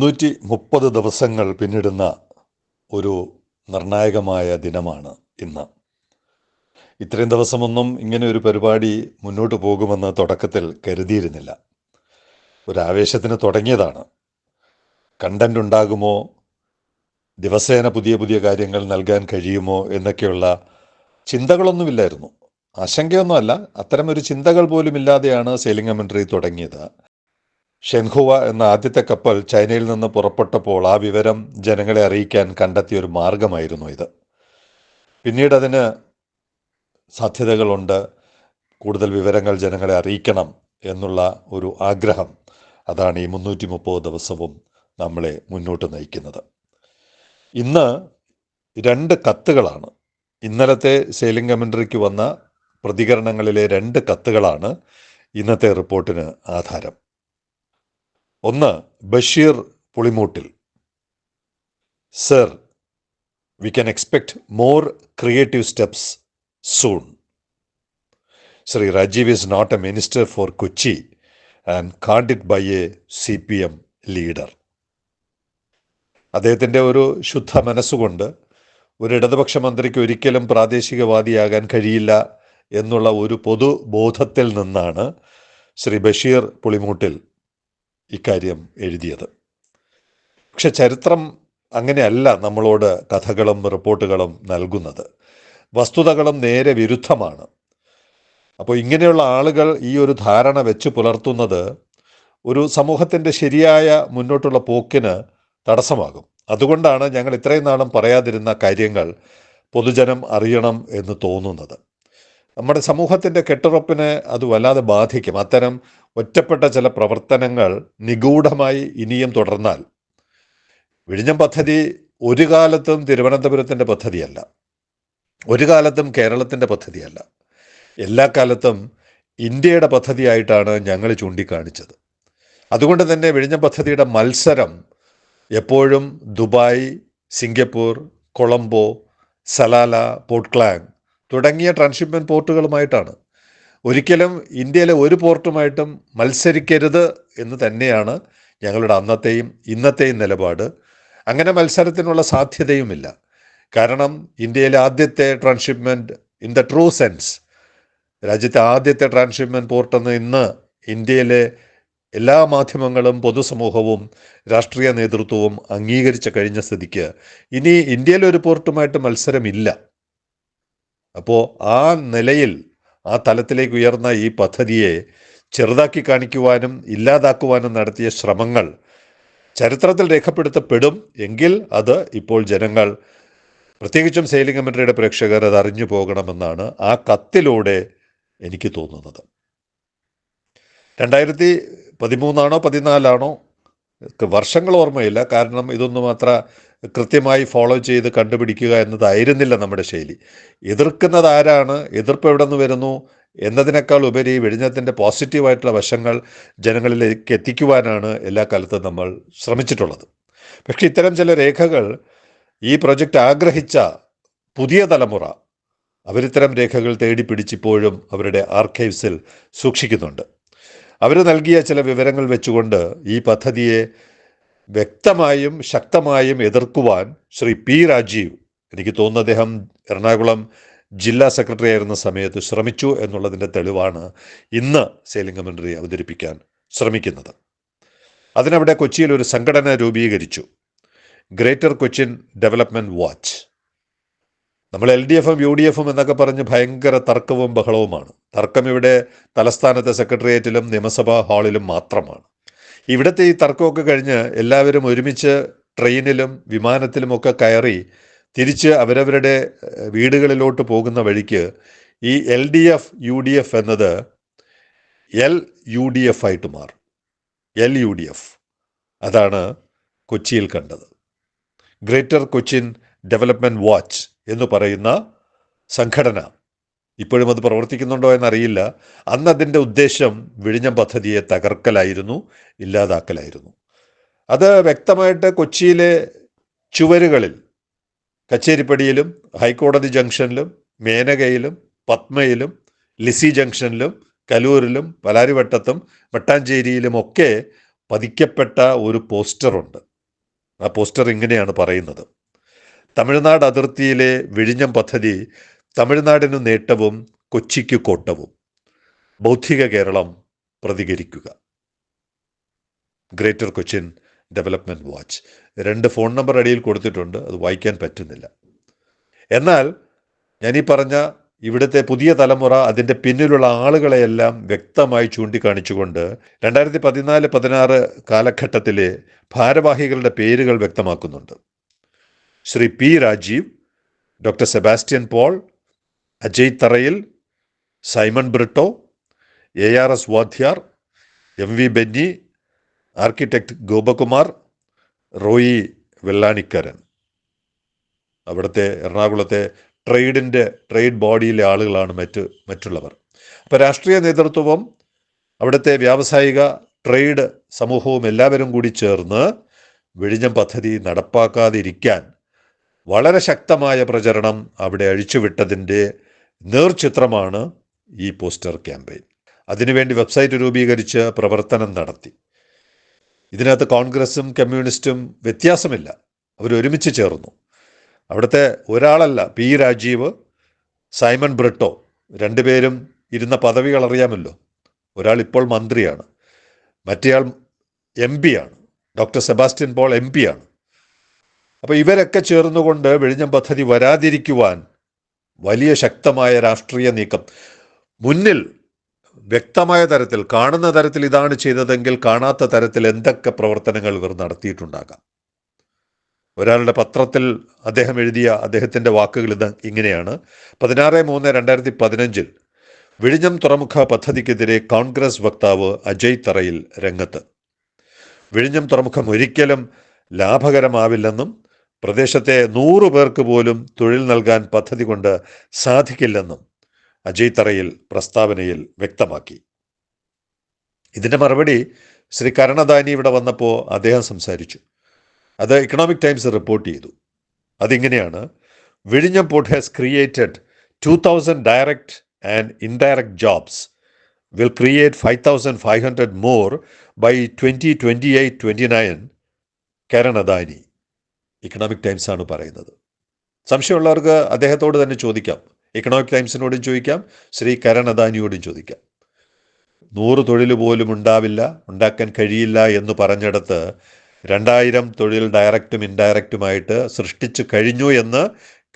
മുന്നൂറ്റി മുപ്പത് ദിവസങ്ങൾ പിന്നിടുന്ന ഒരു നിർണായകമായ ദിനമാണ് ഇന്ന്. ഇത്രയും ദിവസമൊന്നും ഇങ്ങനെ ഒരു പരിപാടി മുന്നോട്ട് പോകുമെന്ന് തുടക്കത്തിൽ കരുതിയിരുന്നില്ല. ഒരു ആവേശത്തിന് തുടങ്ങിയതാണ്. കണ്ടന്റ് ഉണ്ടാകുമോ? ദിവസേന പുതിയ പുതിയ കാര്യങ്ങൾ നൽകാൻ കഴിയുമോ? എന്നൊക്കെയുള്ള ചിന്തകളൊന്നുമില്ലായിരുന്നു. ആശങ്കയൊന്നുമല്ല. അത്തരമൊരു ചിന്തകൾ പോലും ഇല്ലാതെയാണ് സെയിലിംഗ് കമൻട്രി തുടങ്ങിയത്. ഷെൻഹുവ എന്ന ആദ്യത്തെ കപ്പൽ ചൈനയിൽ നിന്ന് പുറപ്പെട്ടപ്പോൾ ആ വിവരം ജനങ്ങളെ അറിയിക്കാൻ കണ്ടെത്തിയ ഒരു മാർഗമായിരുന്നു ഇത്. പിന്നീട് അതിന് സാധ്യതകളുണ്ട്. കൂടുതൽ വിവരങ്ങൾ ജനങ്ങളെ അറിയിക്കണം എന്നുള്ള ഒരു ആഗ്രഹം അതാണ് ഈ മുന്നൂറ്റി മുപ്പത് ദിവസവും നമ്മളെ മുന്നോട്ട് നയിക്കുന്നത്. ഇന്ന് രണ്ട് കത്തുകളാണ്. ഇന്നലത്തെ സെയിലിംഗ് കമൻട്രിക്ക് വന്ന പ്രതികരണങ്ങളിലെ രണ്ട് കത്തുകളാണ് ഇന്നത്തെ റിപ്പോർട്ടിന് ആധാരം. ഒന്ന് Basheer Pulimoottil. Sir we can expect more creative steps soon Shri Rajeev is not a minister for Kochi and count it by a C P M leader അദ്ദേഹത്തിന്റെ ഒരു ശുദ്ധ മനസ്സുകൊണ്ട് ഒരു ഇടതുപക്ഷ മന്ത്രിക്ക് ഒരിക്കലും പ്രാദേശികവാദിയാകാൻ കഴിയില്ല എന്നുള്ള ഒരു പൊതുബോധത്തിൽ നിന്നാണ് ശ്രീ ബഷീർ പുളിമൂട്ടിൽ ഇക്കാര്യം എഴുതിയത്. പക്ഷെ ചരിത്രം അങ്ങനെയല്ല നമ്മളോട് കഥകളും റിപ്പോർട്ടുകളും നൽകുന്നത്. വസ്തുതകളും നേരെ വിരുദ്ധമാണ്. അപ്പോൾ ഇങ്ങനെയുള്ള ആളുകൾ ഈ ഒരു ധാരണ വെച്ച് പുലർത്തുന്നത് ഒരു സമൂഹത്തിന്റെ ശരിയായ മുന്നോട്ടുള്ള പോക്കിന് തടസ്സമാകും. അതുകൊണ്ടാണ് ഞങ്ങൾ ഇത്രയും നാളും പറയാതിരുന്ന കാര്യങ്ങൾ പൊതുജനം അറിയണം എന്ന് തോന്നുന്നത്. നമ്മുടെ സമൂഹത്തിന്റെ കെട്ടുറപ്പിനെ അത് വല്ലാതെ ബാധിക്കും. അത്തരം ഒറ്റപ്പെട്ട ചില പ്രവർത്തനങ്ങൾ നിഗൂഢമായി ഇനിയും തുടർന്നാൽ വിഴിഞ്ഞം പദ്ധതി ഒരു കാലത്തും തിരുവനന്തപുരത്തിന്റെ പദ്ധതിയല്ല. ഒരു കാലത്തും കേരളത്തിന്റെ പദ്ധതിയല്ല. എല്ലാ കാലത്തും ഇന്ത്യയുടെ പദ്ധതിയായിട്ടാണ് ഞങ്ങൾ ചൂണ്ടിക്കാണിച്ചത്. അതുകൊണ്ട് തന്നെ വിഴിഞ്ഞം പദ്ധതിയുടെ മത്സരം എപ്പോഴും Dubai Singapore Colombo Salalah port Klang തുടങ്ങിയ ട്രാൻസ്ഷിപ്മെന്റ് പോർട്ടുകളുമായിട്ടാണ്. ഒരിക്കലും ഇന്ത്യയിലെ ഒരു പോർട്ടുമായിട്ടും മത്സരിക്കരുത് എന്ന് തന്നെയാണ് ഞങ്ങളുടെ അന്നത്തെയും ഇന്നത്തെയും നിലപാട്. അങ്ങനെ മത്സരത്തിനുള്ള സാധ്യതയുമില്ല. കാരണം ഇന്ത്യയിലെ ആദ്യത്തെ transshipment in the true sense രാജ്യത്തെ ആദ്യത്തെ ട്രാൻസ്ഷിപ്മെന്റ് പോർട്ടെന്ന് ഇന്ന് ഇന്ത്യയിലെ എല്ലാ മാധ്യമങ്ങളും പൊതുസമൂഹവും രാഷ്ട്രീയ നേതൃത്വവും അംഗീകരിച്ച കഴിഞ്ഞ സ്ഥിതിക്ക് ഇനി ഇന്ത്യയിലെ ഒരു പോർട്ടുമായിട്ട് മത്സരമില്ല. അപ്പോൾ ആ നിലയിൽ ആ തലത്തിലേക്ക് ഉയർന്ന ഈ പദ്ധതിയെ ചെറുതാക്കി കാണിക്കുവാനും ഇല്ലാതാക്കുവാനും നടത്തിയ ശ്രമങ്ങൾ ചരിത്രത്തിൽ രേഖപ്പെടുത്തപ്പെടും എങ്കിൽ അത് ഇപ്പോൾ ജനങ്ങൾ പ്രത്യേകിച്ചും സെയിലിംഗ് കമൻട്രിയുടെ പ്രേക്ഷകർ അത് അറിഞ്ഞു പോകണമെന്നാണ് ആ കത്തിലൂടെ എനിക്ക് തോന്നുന്നത്. രണ്ടായിരത്തി പതിമൂന്നാണോ പതിനാലാണോ വർഷങ്ങൾ ഓർമ്മയില്ല. കാരണം ഇതൊന്നും അത്ര കൃത്യമായി ഫോളോ ചെയ്ത് കണ്ടുപിടിക്കുക എന്നതായിരുന്നില്ല നമ്മുടെ ശൈലി. എതിർക്കുന്നത് ആരാണ്? എതിർപ്പ് എവിടെ നിന്ന് വരുന്നു? എന്നതിനേക്കാൾ ഉപരി വെടിഞ്ഞത്തിന്റെ പോസിറ്റീവായിട്ടുള്ള വശങ്ങൾ ജനങ്ങളിലേക്ക് എത്തിക്കുവാനാണ് എല്ലാ കാലത്തും നമ്മൾ ശ്രമിച്ചിട്ടുള്ളത്. പക്ഷെ ഇത്തരം ചില രേഖകൾ ഈ പ്രൊജക്റ്റ് ആഗ്രഹിച്ച പുതിയ തലമുറ അവരിത്തരം രേഖകൾ തേടി പിടിച്ചിപ്പോഴും അവരുടെ ആർക്കൈവ്സിൽ സൂക്ഷിക്കുന്നുണ്ട്. അവർ നൽകിയ ചില വിവരങ്ങൾ വെച്ചുകൊണ്ട് ഈ പദ്ധതിയെ വ്യക്തമായും ശക്തമായും എതിർക്കുവാൻ ശ്രീ പി രാജീവ് എനിക്ക് തോന്നുന്നു അദ്ദേഹം എറണാകുളം ജില്ലാ സെക്രട്ടറി ആയിരുന്ന സമയത്ത് ശ്രമിച്ചു എന്നുള്ളതിന്റെ തെളിവാണ് ഇന്ന് സെയിലിംഗ് കമൻട്രി അവതരിപ്പിക്കാൻ ശ്രമിക്കുന്നത്. അതിനവിടെ കൊച്ചിയിൽ ഒരു സംഘടന രൂപീകരിച്ചു. Greater Cochin development watch. നമ്മൾ എൽ ഡി എഫും യു ഡി എഫും എന്നൊക്കെ പറഞ്ഞ് ഭയങ്കര തർക്കവും ബഹളവുമാണ്. തർക്കം ഇവിടെ തലസ്ഥാനത്തെ സെക്രട്ടേറിയറ്റിലും നിയമസഭാ ഹാളിലും മാത്രമാണ്. ഇവിടുത്തെ ഈ തർക്കമൊക്കെ കഴിഞ്ഞ് എല്ലാവരും ഒരുമിച്ച് ട്രെയിനിലും വിമാനത്തിലും ഒക്കെ കയറി തിരിച്ച് അവരവരുടെ വീടുകളിലോട്ട് പോകുന്ന വഴിക്ക് ഈ L D F U D F എന്നത് എൽ യു ഡി എഫ് ആയിട്ട് മാറും. എൽ യു ഡി എഫ് അതാണ് കൊച്ചിയിൽ കണ്ടത്. Greater Cochin development watch. എന്ന് പറയുന്ന സംഘടന. ഇപ്പോഴും അത് പ്രവർത്തിക്കുന്നുണ്ടോ എന്നറിയില്ല. അന്ന് അതിന്റെ ഉദ്ദേശം വിഴിഞ്ഞം പദ്ധതിയെ തകർക്കലായിരുന്നു ഇല്ലാതാക്കലായിരുന്നു. അത് വ്യക്തമായിട്ട് കൊച്ചിയിലെ ചുവരുകളിൽ കച്ചേരിപ്പടിയിലും ഹൈക്കോടതി ജംഗ്ഷനിലും മേനകയിലും പത്മയിലും ലിസി ജംഗ്ഷനിലും കലൂരിലും പലാരിവട്ടത്തും മട്ടാഞ്ചേരിയിലുമൊക്കെ പതിക്കപ്പെട്ട ഒരു പോസ്റ്ററുണ്ട്. ആ പോസ്റ്റർ ഇങ്ങനെയാണ് പറയുന്നത്. തമിഴ്നാട് അതിർത്തിയിലെ വിഴിഞ്ഞം പദ്ധതി തമിഴ്നാടിന് നേട്ടവും കൊച്ചിക്ക് കോട്ടവും. ബൗദ്ധിക കേരളം പ്രതികരിക്കുക. Greater Cochin development watch. രണ്ട് ഫോൺ നമ്പർ അടിയിൽ കൊടുത്തിട്ടുണ്ട്. അത് വായിക്കാൻ പറ്റുന്നില്ല. എന്നാൽ ഞാൻ ഈ പറഞ്ഞ ഇവിടുത്തെ പുതിയ തലമുറ അതിന്റെ പിന്നിലുള്ള ആളുകളെയെല്ലാം വ്യക്തമായി ചൂണ്ടിക്കാണിച്ചുകൊണ്ട് രണ്ടായിരത്തി പതിനാല് പതിനാറ് കാലഘട്ടത്തിലെ ഭാരവാഹികളുടെ പേരുകൾ വ്യക്തമാക്കുന്നുണ്ട്. Shri P Rajeev doctor Sebastian Paul Ajay Tharayil Simon Britto A R S Vadhyar M V Benny architect Gopakumar Roy Vellanikkaran. അവിടുത്തെ എറണാകുളത്തെ ട്രേഡിന്റെ ട്രേഡ് ബോഡിയിലെ ആളുകളാണ് മറ്റ് മറ്റുള്ളവർ. അപ്പോൾ രാഷ്ട്രീയ നേതൃത്വവും അവിടുത്തെ വ്യാവസായിക ട്രേഡ് സമൂഹവും എല്ലാവരും കൂടി ചേർന്ന് വിഴിഞ്ഞം പദ്ധതി നടപ്പാക്കാതിരിക്കാൻ വളരെ ശക്തമായ പ്രചരണം അവിടെ അഴിച്ചുവിട്ടതിന്റെ നേർചിത്രമാണ് ഈ പോസ്റ്റർ ക്യാമ്പയിൻ. അതിനുവേണ്ടി വെബ്സൈറ്റ് രൂപീകരിച്ച് പ്രവർത്തനം നടത്തി. ഇതിനകത്ത് കോൺഗ്രസും കമ്മ്യൂണിസ്റ്റും വ്യത്യാസമില്ല. അവർ ഒരുമിച്ച് ചേർന്നു. അവിടുത്തെ ഒരാളല്ല പി രാജീവ് സൈമൺ ബ്രിട്ടോ. രണ്ടുപേരും ഇരുന്ന പദവികൾ അറിയാമല്ലോ. ഒരാൾ ഇപ്പോൾ മന്ത്രിയാണ്. മറ്റേയാൾ എം ആണ്. ഡോക്ടർ സെബാസ്റ്റ്യൻ പോൾ എം ആണ്. അപ്പോൾ ഇവരൊക്കെ ചേർന്നുകൊണ്ട് വിഴിഞ്ഞം പദ്ധതി വരാതിരിക്കുവാൻ വലിയ ശക്തമായ രാഷ്ട്രീയ നീക്കം. മുന്നിൽ വ്യക്തമായ തരത്തിൽ കാണുന്ന തരത്തിൽ ഇതാണ് ചെയ്തതെങ്കിൽ കാണാത്ത തരത്തിൽ എന്തൊക്കെ പ്രവർത്തനങ്ങൾ ഇവർ നടത്തിയിട്ടുണ്ടാകാം. ഒരാളുടെ പത്രത്തിൽ അദ്ദേഹം എഴുതിയ അദ്ദേഹത്തിന്റെ വാക്കുകൾ ഇത് ഇങ്ങനെയാണ്. പതിനാറ് മൂന്ന് രണ്ടായിരത്തി പതിനഞ്ചിൽ വിഴിഞ്ഞം തുറമുഖ പദ്ധതിക്കെതിരെ കോൺഗ്രസ് വക്താവ് അജയ് തറയിൽ രംഗത്ത്. വിഴിഞ്ഞം തുറമുഖം ഒരിക്കലും ലാഭകരമാവില്ലെന്നും പ്രദേശത്തെ നൂറു പേർക്ക് പോലും തൊഴിൽ നൽകാൻ പദ്ധതി കൊണ്ട് സാധിക്കില്ലെന്നും അജയ് തറയിൽ പ്രസ്താവനയിൽ വ്യക്തമാക്കി. ഇതിന്റെ മറുപടി ശ്രീ കരണദാനി ഇവിടെ വന്നപ്പോൾ അദ്ദേഹം സംസാരിച്ചു. അത് ഇക്കണോമിക് ടൈംസ് റിപ്പോർട്ട് ചെയ്തു. അതിങ്ങനെയാണ് വിഴിഞ്ഞം port has created two thousand direct and indirect jobs will create five thousand five hundred more by twenty twenty eight twenty nine കരണദാനി. Economic Times ആണ് പറയുന്നത്. സംശയമുള്ളവർക്ക് അദ്ദേഹത്തോട് തന്നെ ചോദിക്കാം. ഇക്കണോമിക് ടൈംസിനോടും ചോദിക്കാം. ശ്രീ കരൺ അദാനിയോടും ചോദിക്കാം. നൂറ് തൊഴിൽ പോലും ഉണ്ടാവില്ല ഉണ്ടാക്കാൻ കഴിയില്ല എന്ന് പറഞ്ഞിടത്ത് രണ്ടായിരം തൊഴിൽ ഡയറക്റ്റും ഇൻഡയറക്റ്റുമായിട്ട് സൃഷ്ടിച്ചു കഴിഞ്ഞു എന്ന്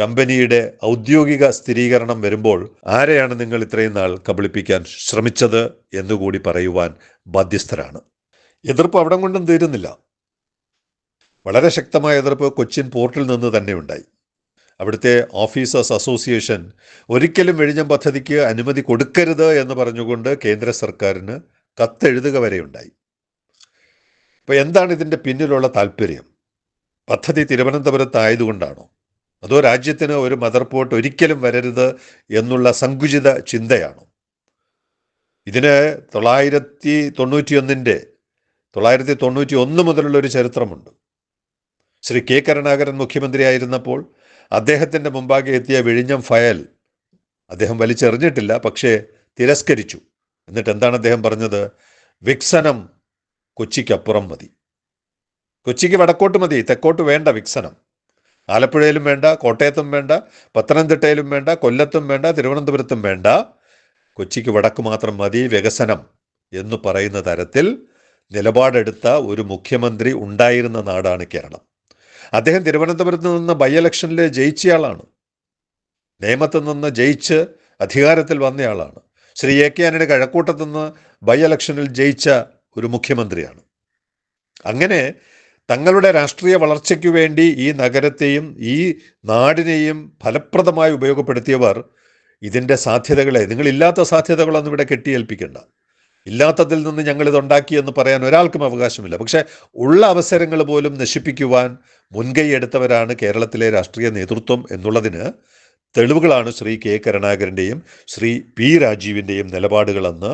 കമ്പനിയുടെ ഔദ്യോഗിക സ്ഥിരീകരണം വരുമ്പോൾ ആരെയാണ് നിങ്ങൾ ഇത്രയും നാൾ കബളിപ്പിക്കാൻ ശ്രമിച്ചത് എന്നുകൂടി പറയുവാൻ ബാധ്യസ്ഥരാണ്. എതിർപ്പ് അവിടം കൊണ്ടും തീരുന്നില്ല. വളരെ ശക്തമായ എതിർപ്പ് കൊച്ചിൻ പോർട്ടിൽ നിന്ന് തന്നെ ഉണ്ടായി. അവിടുത്തെ ഓഫീസേഴ്സ് അസോസിയേഷൻ ഒരിക്കലും വെഴിഞ്ഞം പദ്ധതിക്ക് അനുമതി കൊടുക്കരുത് എന്ന് പറഞ്ഞുകൊണ്ട് കേന്ദ്ര സർക്കാരിന് കത്തെഴുതുക വരെ ഉണ്ടായി. അപ്പോൾ എന്താണ് ഇതിന്റെ പിന്നിലുള്ള താല്പര്യം? പദ്ധതി തിരുവനന്തപുരത്തായതുകൊണ്ടാണോ അതോ രാജ്യത്തിന് ഒരു മദർ പോർട്ട് ഒരിക്കലും വരരുത് എന്നുള്ള സങ്കുചിത ചിന്തയാണോ? ഇതിന് തൊള്ളായിരത്തി തൊണ്ണൂറ്റിയൊന്നിന്റെ തൊള്ളായിരത്തി തൊണ്ണൂറ്റി ഒന്ന് മുതലുള്ള ഒരു ചരിത്രമുണ്ട്. ശ്രീ കെ കരുണാകരൻ മുഖ്യമന്ത്രിയായിരുന്നപ്പോൾ അദ്ദേഹത്തിന്റെ മുമ്പാകെ എത്തിയ വിഴിഞ്ഞം ഫയൽ അദ്ദേഹം വലിച്ചെറിഞ്ഞിട്ടില്ല പക്ഷേ തിരസ്കരിച്ചു. എന്നിട്ട് എന്താണ് അദ്ദേഹം പറഞ്ഞത്? വിക്സനം കൊച്ചിക്കപ്പുറം മതി. കൊച്ചിക്ക് വടക്കോട്ട് മതി തെക്കോട്ട് വേണ്ട വിക്സനം. ആലപ്പുഴയിലും വേണ്ട കോട്ടയത്തും വേണ്ട പത്തനംതിട്ടയിലും വേണ്ട കൊല്ലത്തും വേണ്ട തിരുവനന്തപുരത്തും വേണ്ട. കൊച്ചിക്ക് വടക്ക് മാത്രം മതി വികസനം എന്ന് പറയുന്ന തരത്തിൽ നിലപാടെടുത്ത ഒരു മുഖ്യമന്ത്രി ഉണ്ടായിരുന്ന നാടാണ് കേരളം. അദ്ദേഹം തിരുവനന്തപുരത്ത് നിന്ന് ബൈ ഇലക്ഷനിൽ ജയിച്ചയാളാണ്. നിയമത്തിൽ നിന്ന് ജയിച്ച് അധികാരത്തിൽ വന്നയാളാണ്. ശ്രീ എ കെ ആനയുടെ കഴക്കൂട്ടത്തു നിന്ന് ബൈ ഇലക്ഷനിൽ ജയിച്ച ഒരു മുഖ്യമന്ത്രിയാണ്. അങ്ങനെ തങ്ങളുടെ രാഷ്ട്രീയ വളർച്ചയ്ക്കു വേണ്ടി ഈ നഗരത്തെയും ഈ നാടിനെയും ഫലപ്രദമായി ഉപയോഗപ്പെടുത്തിയവർ ഇതിന്റെ സാധ്യതകളെ നിങ്ങളില്ലാത്ത സാധ്യതകളൊന്നും ഇവിടെ കെട്ടിയേൽപ്പിക്കേണ്ട. ഇല്ലാത്തതിൽ നിന്ന് ഞങ്ങൾ ഇതുണ്ടാക്കി എന്ന് പറയാൻ ഒരാൾക്കും അവകാശമില്ല. പക്ഷെ ഉള്ള അവസരങ്ങൾ പോലും നശിപ്പിക്കുവാൻ മുൻകൈ എടുത്തവരാണ് കേരളത്തിലെ രാഷ്ട്രീയ നേതൃത്വം എന്നുള്ളതിന് തെളിവുകളാണ് ശ്രീ കെ കരുണാകരന്റെയും ശ്രീ പി രാജീവിന്റെയും നിലപാടുകളെന്ന്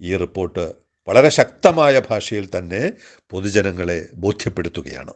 ഈ റിപ്പോർട്ട് വളരെ ശക്തമായ ഭാഷയിൽ തന്നെ പൊതുജനങ്ങളെ ബോധ്യപ്പെടുത്തുകയാണ്.